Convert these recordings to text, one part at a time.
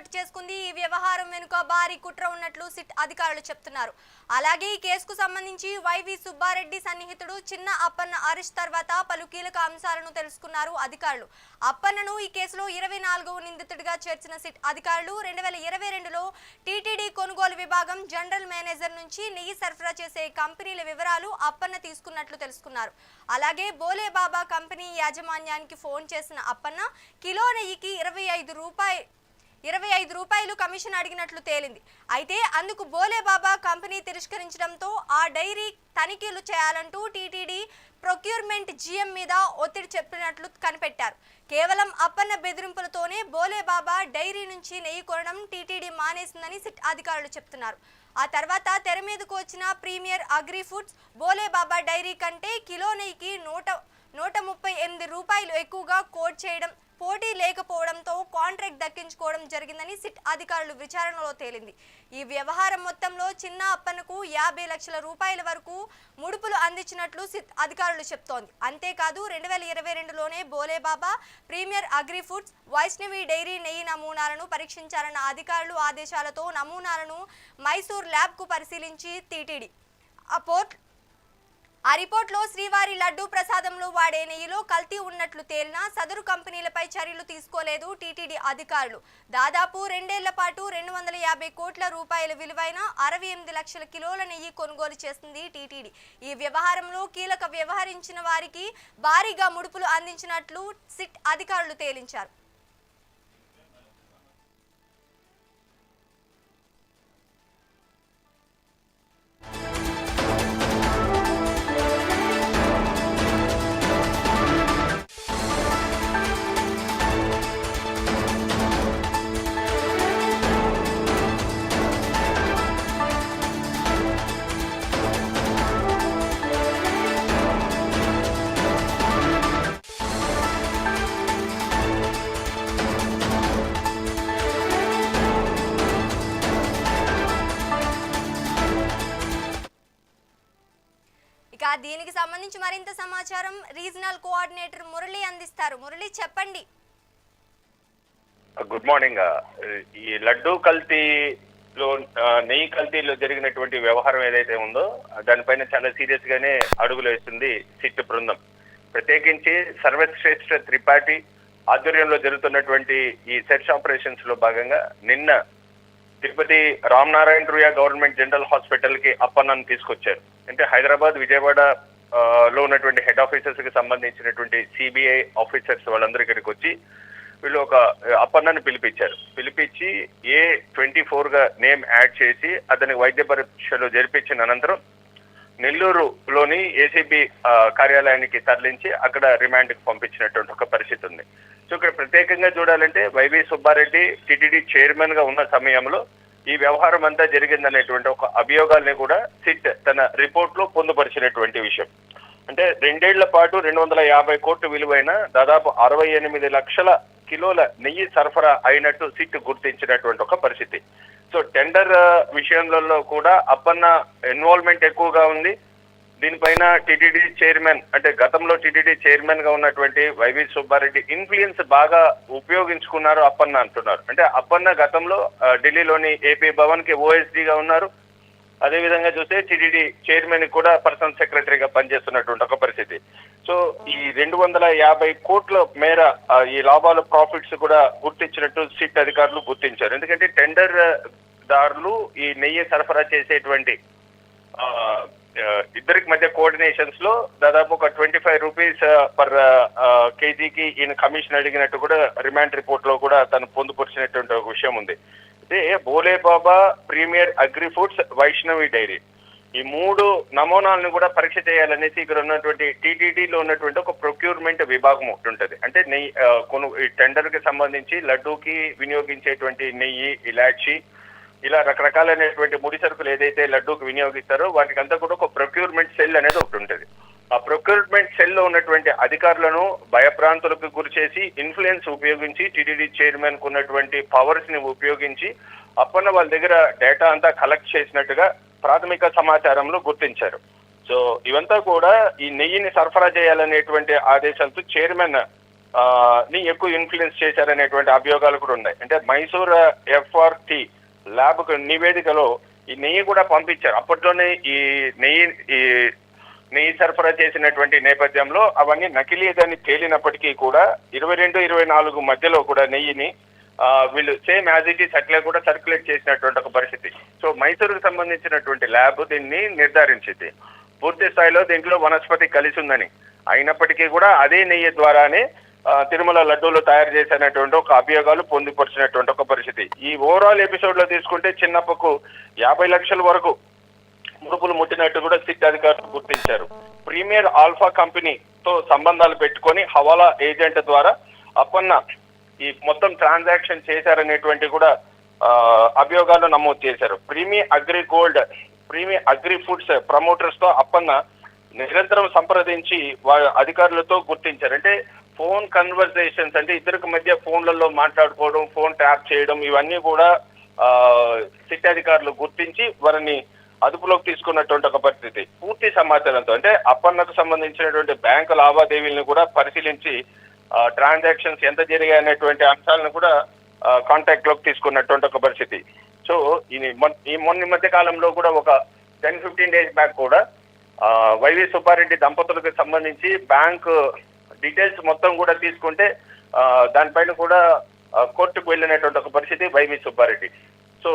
చోటు చేసుకుంది. ఈ వ్యవహారం వెనుక భారీ కుట్ర ఉన్నట్లు సిట్ అధికారులు చెప్తున్నారు. అలాగే ఈ కేసుకు సంబంధించి వైవి సుబ్బారెడ్డి సన్నిహితుడు చిన్న అప్పన్న అరెస్ట్ తర్వాత పలు కీలక అంశాలను తెలుసుకున్నారు అధికారులు. అప్పన్నను ఈ కేసులో ఇరవై నాలుగవ నిందితుడిగా చేర్చిన సిట్ అధికారులు రెండు వేల ఇరవై రెండులో టీటీడీ కొనుగోలు విభాగం జనరల్ మేనేజర్ నుంచి నెయ్యి సరఫరా చేసే కంపెనీల వివరాలు అప్పన్న తీసుకున్నట్లు తెలుసుకున్నారు. అలాగే బోలే బాబా కంపెనీ యాజమాన్యానికి ఫోన్ చేసిన అప్పన్న కిలో నెయ్యికి ఇరవై ఐదు రూపాయలు ఇరవై ఐదు రూపాయలు కమిషన్ అడిగినట్లు తేలింది. అయితే అందుకు బోలేబాబా కంపెనీ తిరస్కరించడంతో ఆ డైరీ తనిఖీలు చేయాలంటూ టీటీడీ ప్రొక్యూర్మెంట్ జీఎం మీద ఒత్తిడి చెప్పినట్లు కనిపెట్టారు. కేవలం అప్పన్న బెదిరింపులతోనే బోలే బాబా డైరీ నుంచి నెయ్యి కొనడం టీటీడీ మానేసిందని సిట్ అధికారులు చెప్తున్నారు. ఆ తర్వాత తెర మీదకు వచ్చిన Premier Agri Foods Bhole Baba dairy కంటే కిలో నెయ్యికి నూట నూట ముప్పై ఎనిమిది రూపాయలు ఎక్కువగా కోట్ చేయడం పోటీ లేకపోవడంతో కాంట్రాక్ట్ దక్కించుకోవడం జరిగిందని సిట్ అధికారులు విచారణలో తేలింది. ఈ వ్యవహారం మొత్తంలో చిన్న అప్పన్నకు యాభై లక్షల రూపాయల వరకు ముడుపులు అందించినట్లు సిట్ అధికారులు చెప్తోంది. అంతేకాదు రెండు వేల ఇరవై రెండులోనే Bhole Baba Premier Agri Foods Vaishnavi dairy నెయ్యి నమూనాలను పరీక్షించాలన్న అధికారులు ఆదేశాలతో నమూనాలను మైసూర్ ల్యాబ్కు పరిశీలించి టీటీడీ. ఆ పోర్ట్ ఆ రిపోర్ట్లో శ్రీవారి లడ్డూ ప్రసాదంలో వాడే నెయ్యిలో కల్తీ ఉన్నట్లు తేలినా సదరు కంపెనీలపై చర్యలు తీసుకోలేదు టీటీడీ అధికారులు. దాదాపు రెండేళ్ళ పాటు రెండు వందల యాభై కోట్ల రూపాయల విలువైన అరవై ఎనిమిది లక్షల కిలోల నెయ్యి కొనుగోలు చేసింది టీటీడీ. ఈ వ్యవహారంలో కీలక వ్యవహరించిన వారికి భారీగా ముడుపులు అందించినట్లు సిట్ అధికారులు తేలించారు. ఇక దీనికి సంబంధించి మరింత సమాచారం రీజనల్ కోఆర్డినేటర్ మురళి అందిస్తారు. మురళి చెప్పండి. Good morning. ఈ లడ్డూ కల్తీలో నెయ్యి కల్తీలో జరిగినటువంటి వ్యవహారం ఏదైతే ఉందో దానిపైన చాలా సీరియస్ గానే అడుగులు వేస్తుంది సిట్ బృందం. ప్రత్యేకించి సర్వశ్రేష్ఠ త్రిపాఠి ఆధ్వర్యంలో జరుగుతున్నటువంటి ఈ సెర్చ్ ఆపరేషన్స్లో భాగంగా నిన్న తిరుపతి రామ్ నారాయణ రుయా గవర్నమెంట్ జనరల్ హాస్పిటల్కి అప్పన్నను తీసుకొచ్చారు. అంటే హైదరాబాద్ విజయవాడ లో ఉన్నటువంటి హెడ్ ఆఫీసర్స్కి సంబంధించినటువంటి సిబిఐ ఆఫీసర్స్ వాళ్ళందరూ ఇక్కడికి వచ్చి వీళ్ళు ఒక అప్పన్నను పిలిపించారు. పిలిపించి ఏ ట్వంటీ ఫోర్గా నేమ్ యాడ్ చేసి అతనికి వైద్య పరీక్షలు జరిపించిన అనంతరం నెల్లూరులోని ఏసీబీ కార్యాలయానికి తరలించి అక్కడ రిమాండ్కి పంపించినటువంటి ఒక పరిస్థితి ఉంది. సో ఇక్కడ ప్రత్యేకంగా చూడాలంటే వైవి సుబ్బారెడ్డి టిడిడి చైర్మన్గా ఉన్న సమయంలో ఈ వ్యవహారం అంతా జరిగిందనేటువంటి ఒక అభియోగాల్ని కూడా సిట్ తన రిపోర్ట్లో పొందుపరిచినటువంటి విషయం. అంటే రెండేళ్ళ పాటు రెండు వందల యాభై కోట్లు విలువైన దాదాపు అరవై ఎనిమిది లక్షల కిలోల నెయ్యి సరఫరా అయినట్టు సిట్ గుర్తించినటువంటి ఒక పరిస్థితి. సో టెండర్ విషయంలో కూడా అప్పన్న ఇన్వాల్వ్మెంట్ ఎక్కువగా ఉంది. దీనిపైన టిటిడి చైర్మన్ అంటే గతంలో టిటిడి చైర్మన్గా ఉన్నటువంటి వైవి సుబ్బారెడ్డి ఇన్ఫ్లుయెన్స్ బాగా ఉపయోగించుకున్నారు అప్పన్న అంటున్నారు. అంటే అప్పన్న గతంలో ఢిల్లీలోని ఏపీ భవన్కి ఓఎస్డీ గా ఉన్నారు. అదే విధంగా చూస్తే టిడిడి చైర్మన్ కూడా పర్సనల్ సెక్రటరీగా పనిచేస్తున్నటువంటి ఒక పరిస్థితి. సో ఈ రెండు వందల యాభై కోట్ల మేర ఈ లాభాలు ప్రాఫిట్స్ కూడా గుర్తించినట్టు సిట్ అధికారులు గుర్తించారు. ఎందుకంటే టెండర్ దారులు ఈ నెయ్యి సరఫరా చేసేటువంటి ఇద్దరికి మధ్య కోఆర్డినేషన్స్లో దాదాపు ఒక ట్వంటీ ఫైవ్ రూపీస్ పర్ కేజీకి ఈయన కమిషన్ అడిగినట్టు కూడా రిమాండ్ రిపోర్ట్లో కూడా తను పొందుపరిచినటువంటి ఒక విషయం ఉంది. అయితే Bhole Baba Premier Agri Foods Vaishnavi dairy. ఈ మూడు నమూనాలను కూడా పరీక్ష చేయాలనేసి ఇక్కడ ఉన్నటువంటి టీటీడీలో ఉన్నటువంటి ఒక ప్రొక్యూర్మెంట్ విభాగం ఒకటి ఉంటుంది. అంటే నెయ్యి కొను ఈ టెండర్కి సంబంధించి లడ్డూకి వినియోగించేటువంటి నెయ్యి ఇలాచి ఇలా రకరకాలైనటువంటి ముడి సరుకులు ఏదైతే లడ్డూకి వినియోగిస్తారో వాటికి అంతా కూడా ఒక ప్రొక్యూర్మెంట్ సెల్ అనేది ఒకటి ఉంటుంది. ప్రొక్యూర్మెంట్ సెల్లో ఉన్నటువంటి అధికారులను భయప్రాంతులకు గురి చేసి ఇన్ఫ్లుయెన్స్ ఉపయోగించి టీటీడీ చైర్మన్కు ఉన్నటువంటి పవర్స్ని ఉపయోగించి అప్పన్న వాళ్ళ దగ్గర డేటా అంతా కలెక్ట్ చేసినట్టుగా ప్రాథమిక సమాచారంలో గుర్తించారు. సో ఇవంతా కూడా ఈ నెయ్యిని సరఫరా చేయాలనేటువంటి ఆదేశాలతో చైర్మన్ని ఎక్కువ ఇన్ఫ్లుయెన్స్ చేశారనేటువంటి అభియోగాలు కూడా ఉన్నాయి. అంటే మైసూర్ ఎఫ్ఆర్టి ల్యాబ్ నివేదికలో ఈ నెయ్యి కూడా పంపించారు. అప్పట్లోనే ఈ నెయ్యి ఈ నెయ్యి సరఫరా చేసినటువంటి నేపథ్యంలో అవన్నీ నకిలీదని తేలినప్పటికీ కూడా ఇరవై రెండు ఇరవై నాలుగు మధ్యలో కూడా నెయ్యిని వీళ్ళు సేమ్ యాజ్ ఇట్ ఈస్ అట్లే కూడా సర్క్యులేట్ చేసినటువంటి ఒక పరిస్థితి. సో మైసూరుకు సంబంధించినటువంటి ల్యాబ్ దీన్ని నిర్ధారించింది. పూర్తి స్థాయిలో దీంట్లో వనస్పతి కలిసి ఉందని. అయినప్పటికీ కూడా అదే నెయ్యి ద్వారానే తిరుమల లడ్డూలు తయారు చేసినటువంటి ఒక అభియోగాలు పొందుపరిచినటువంటి ఒక పరిస్థితి. ఈ ఓవరాల్ ఎపిసోడ్లో తీసుకుంటే చిన్నప్పకు యాభై లక్షల వరకు ముడుపులు ముట్టినట్టు కూడా సిట్ అధికారులు గుర్తించారు. ప్రీమియర్ ఆల్ఫా కంపెనీతో సంబంధాలు పెట్టుకొని హవాలా ఏజెంట్ ద్వారా అప్పన్న ఈ మొత్తం ట్రాన్సాక్షన్ చేశారనేటువంటి కూడా అభియోగాలు నమోదు చేశారు. Premier Agri Gold Premier Agri Foods ప్రమోటర్స్తో Appanna నిరంతరం సంప్రదించి వారి అధికారులతో గుర్తించారు. అంటే ఫోన్ కన్వర్సేషన్స్ అంటే ఇద్దరికి మధ్య ఫోన్లలో మాట్లాడుకోవడం ఫోన్ ట్యాప్ చేయడం ఇవన్నీ కూడా సిట్ అధికారులు గుర్తించి వారిని అదుపులోకి తీసుకున్నటువంటి ఒక పరిస్థితి. పూర్తి సమాచారంతో అంటే అప్పన్నకు సంబంధించినటువంటి బ్యాంకు లావాదేవీలను కూడా పరిశీలించి ట్రాన్సాక్షన్స్ ఎంత జరిగాయి అనేటువంటి అంశాలను కూడా కాంటాక్ట్లోకి తీసుకున్నటువంటి ఒక పరిస్థితి. సో ఈ మొన్న మధ్య కాలంలో కూడా ఒక టెన్ ఫిఫ్టీన్ డేస్ బ్యాక్ కూడా వైవి సుబ్బారెడ్డి దంపతులకు సంబంధించి బ్యాంక్ డీటెయిల్స్ మొత్తం కూడా తీసుకుంటే దానిపైన కూడా కోర్టుకు వెళ్ళినటువంటి ఒక పరిస్థితి వైవి సుబ్బారెడ్డి. సో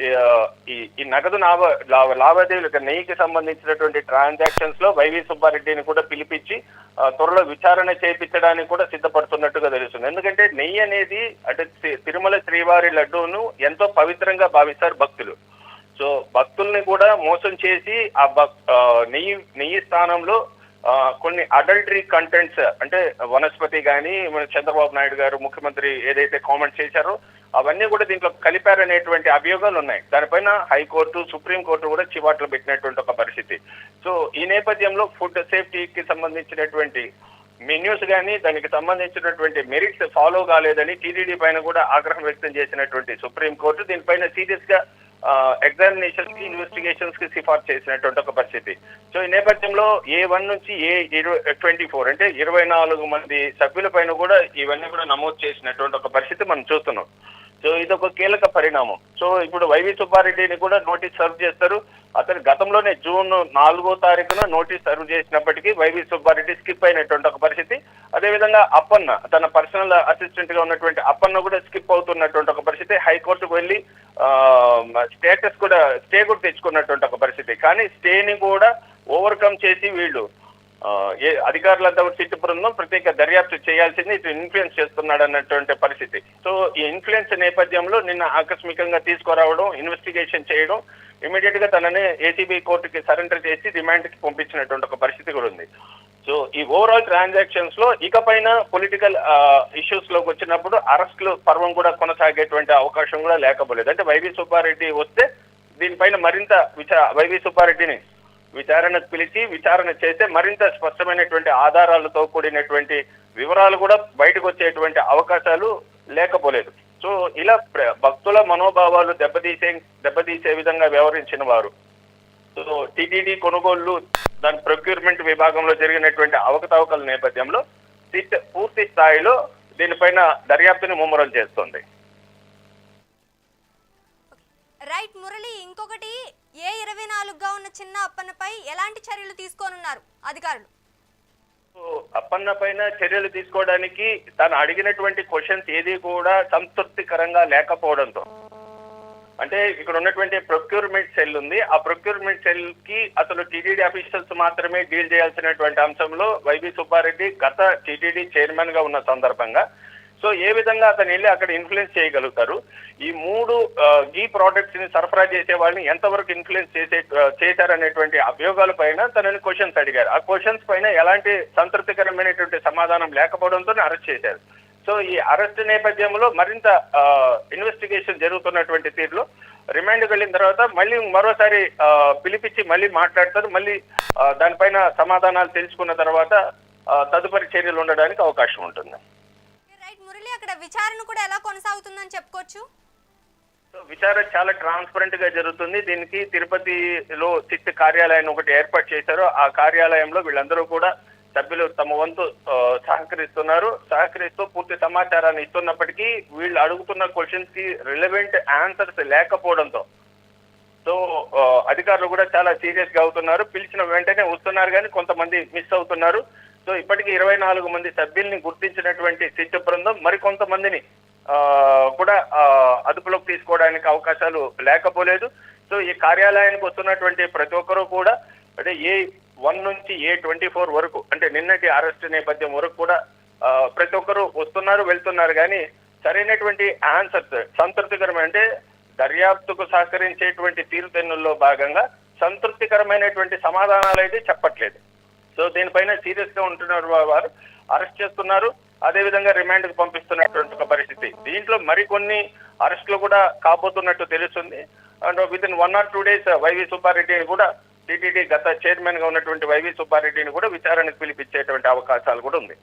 ఈ, ఈ నగదు లాభ లావాదేవీలు లావాదేవీలకు నెయ్యికి సంబంధించినటువంటి ట్రాన్సాక్షన్స్లో వైవి సుబ్బారెడ్డిని కూడా పిలిపించి త్వరలో విచారణ చేయించడానికి కూడా సిద్ధపడుతున్నట్టుగా తెలుస్తుంది. ఎందుకంటే నెయ్యి అనేది అంటే తి- తిరుమల శ్రీవారి లడ్డూను ఎంతో పవిత్రంగా భావిస్తారు భక్తులు. సో భక్తుల్ని కూడా మోసం చేసి ఆ భక్- నెయ్యి నెయ్యి స్థానంలో కొన్ని అడల్టరీ కంటెంట్స్ అంటే వనస్పతి కానీ మన చంద్రబాబు నాయుడు గారు ముఖ్యమంత్రి ఏదైతే కామెంట్ చేశారో అవన్నీ కూడా దీంట్లో కలిపారనేటువంటి అభియోగాలు ఉన్నాయి దానిపైన హైకోర్టు సుప్రీంకోర్టు కూడా చివాట్లు పెట్టినటువంటి ఒక పరిస్థితి. సో ఈ నేపథ్యంలో ఫుడ్ సేఫ్టీకి సంబంధించినటువంటి మెన్యూస్ కానీ దానికి సంబంధించినటువంటి మెరిట్స్ ఫాలో కాలేదని టీడీడీ పైన కూడా ఆగ్రహం వ్యక్తం చేసినటువంటి సుప్రీంకోర్టు దీనిపైన సీరియస్గా ఎగ్జామినేషన్స్కి ఇన్వెస్టిగేషన్స్కి సిఫార్సు చేసినటువంటి ఒక పరిస్థితి. సో ఈ నేపథ్యంలో ఏ వన్ నుంచి ఏ ఇరవై ట్వంటీ ఫోర్ అంటే ఇరవై నాలుగు మంది సభ్యుల పైన కూడా ఇవన్నీ కూడా నమోదు చేసినటువంటి ఒక పరిస్థితి మనం చూస్తున్నాం. సో ఇది ఒక కీలక పరిణామం. సో ఇప్పుడు వైవి సుబ్బారెడ్డిని కూడా నోటీస్ సర్వ్ చేస్తారు. అతను గతంలోనే జూన్ నాలుగో తారీఖున నోటీస్ సర్వ్ చేసినప్పటికీ వైవి సుబ్బారెడ్డి స్కిప్ అయినటువంటి ఒక పరిస్థితి. అదేవిధంగా అప్పన్న తన పర్సనల్ అసిస్టెంట్గా ఉన్నటువంటి అప్పన్న కూడా స్కిప్ అవుతున్నటువంటి ఒక పరిస్థితి. హైకోర్టుకు వెళ్ళి స్టేటస్ కూడా స్టే కూడా తెచ్చుకున్నటువంటి ఒక పరిస్థితి. కానీ స్టేని కూడా ఓవర్కమ్ చేసి వీళ్ళు అధికారులంతా కూడా సిట్టు బృందం ప్రత్యేక దర్యాప్తు చేయాల్సింది ఇటు ఇన్ఫ్లుయెన్స్ చేస్తున్నాడు అన్నటువంటి పరిస్థితి. సో ఈ ఇన్ఫ్లుయెన్స్ నేపథ్యంలో నిన్న ఆకస్మికంగా తీసుకురావడం ఇన్వెస్టిగేషన్ చేయడం ఇమీడియట్గా తనని ఏసీబీ కోర్టుకి సరెండర్ చేసి రిమాండ్కి పంపించినటువంటి ఒక పరిస్థితి కూడా ఉంది. సో ఈ ఓవరాల్ ట్రాన్సాక్షన్స్లో ఇకపైన పొలిటికల్ ఇష్యూస్లోకి వచ్చినప్పుడు అరెస్టులు పర్వం కూడా కొనసాగేటువంటి అవకాశం కూడా లేకపోలేదు. అంటే వైవి సుబ్బారెడ్డి వస్తే దీనిపైన మరింత విచార వైవి సుబ్బారెడ్డిని విచారణకు పిలిచి విచారణ చేస్తే మరింత స్పష్టమైనటువంటి ఆధారాలతో కూడినటువంటి వివరాలు కూడా బయటకు వచ్చేటువంటి అవకాశాలు లేకపోలేదు. సో ఇలా భక్తుల మనోభావాలు దెబ్బతీసే దెబ్బతీసే విధంగా వ్యవహరించిన వారు. సో టిటిడి కొనుగోళ్ళు దాని ప్రొక్యూర్మెంట్ విభాగంలో జరిగినటువంటి అవకతవకల నేపథ్యంలో సిట్ పూర్తి స్థాయిలో దీనిపైన దర్యాప్తుని ముమ్మరం చేస్తుంది. రైట్ మురళి ఇంకొకటి ఏ ఇరవై నాలుగుగా ఉన్న చిన్న అప్పన్నపై ఎలాంటి చర్యలు తీసుకోనున్నారు? అధికారులు. అప్పన్న పైన చర్యలు తీసుకోవడానికి తను అడిగినటువంటి క్వశ్చన్స్ ఏది కూడా సంతృప్తికరంగా లేకపోవడంతో. అంటే ఇక్కడ ఉన్నటువంటి ప్రొక్యూర్మెంట్ సెల్ ఉంది. ఆ ప్రొక్యూర్మెంట్ సెల్కి అసలు టీటీడీ అఫీషియల్స్ మాత్రమే డీల్ చేయాల్సినటువంటి అంశంలో వైవి సుబ్బారెడ్డి గత టీటీడీ చైర్మన్గా ఉన్న సందర్భంగా సో ఏ విధంగా అతను వెళ్ళి అక్కడ ఇన్ఫ్లుయెన్స్ చేయగలుగుతారు? ఈ మూడు గీ ప్రోడక్ట్స్ని సరఫరా చేసే వాళ్ళని ఎంతవరకు ఇన్ఫ్లుయెన్స్ చేసే చేశారనేటువంటి అభియోగాల పైన తనని క్వశ్చన్స్ అడిగారు. ఆ క్వశ్చన్స్ పైన ఎలాంటి సంతృప్తికరమైనటువంటి సమాధానం లేకపోవడంతో అరెస్ట్ చేశారు. సో ఈ అరెస్ట్ నేపథ్యంలో మరింత ఇన్వెస్టిగేషన్ జరుగుతున్నటువంటి తీరులో రిమాండ్కి వెళ్ళిన తర్వాత మళ్ళీ మరోసారి పిలిపించి మళ్ళీ మాట్లాడతారు. మళ్ళీ దానిపైన సమాధానాలు తెలుసుకున్న తర్వాత తదుపరి చర్యలు ఉండడానికి అవకాశం ఉంటుంది. అక్కడ విచారణ కూడా ఎలా కొనసాగుతుందని చెప్పుకోవచ్చు? విచారణ చాలా ట్రాన్స్పరెంట్గా జరుగుతుంది. దీనికి తిరుపతిలో సిట్ కార్యాలయాన్ని ఒకటి ఏర్పాటు చేశారు. ఆ కార్యాలయంలో వీళ్ళందరూ కూడా సభ్యులు తమ వంతు సహకరిస్తున్నారు. సహకరిస్తూ పూర్తి సమాచారాన్ని ఇస్తున్నప్పటికీ వీళ్ళు అడుగుతున్న క్వశ్చన్స్కి రిలవెంట్ ఆన్సర్స్ లేకపోవడంతో. సో అధికారులు కూడా చాలా సీరియస్గా అవుతున్నారు. పిలిచిన వెంటనే వస్తున్నారు కానీ కొంతమంది మిస్ అవుతున్నారు. సో ఇప్పటికీ ఇరవై నాలుగు మంది సభ్యుల్ని గుర్తించినటువంటి సిట్ బృందం మరికొంతమందిని కూడా అదుపులోకి తీసుకోవడానికి అవకాశాలు లేకపోలేదు. సో ఈ కార్యాలయానికి వస్తున్నటువంటి ప్రతి ఒక్కరూ కూడా అంటే ఏ వన్ నుంచి ఏ ట్వంటీ ఫోర్ వరకు అంటే నిన్నటి అరెస్ట్ నేపథ్యం వరకు కూడా ప్రతి ఒక్కరూ వస్తున్నారు వెళ్తున్నారు. కానీ సరైనటువంటి ఆన్సర్స్ సంతృప్తికరమైన అంటే దర్యాప్తుకు సహకరించేటువంటి తీరుతెన్నుల్లో భాగంగా సంతృప్తికరమైనటువంటి సమాధానాలు అయితే చెప్పట్లేదు. సో దీనిపైన సీరియస్గా ఉంటున్నారు వారు. అరెస్ట్ చేస్తున్నారు. అదే విధంగా రిమాండ్కు పంపిస్తున్నటువంటి ఒక పరిస్థితి. దీంట్లో మరికొన్ని అరెస్టులు కూడా కాబోతున్నట్టు తెలుస్తుంది. And with in one or two days YV సుబ్బారెడ్డిని కూడా టీటీడీ గత చైర్మన్గా ఉన్నటువంటి వైవి సుబ్బారెడ్డిని కూడా విచారణకు పిలిపించేటువంటి అవకాశాలు కూడా ఉంది.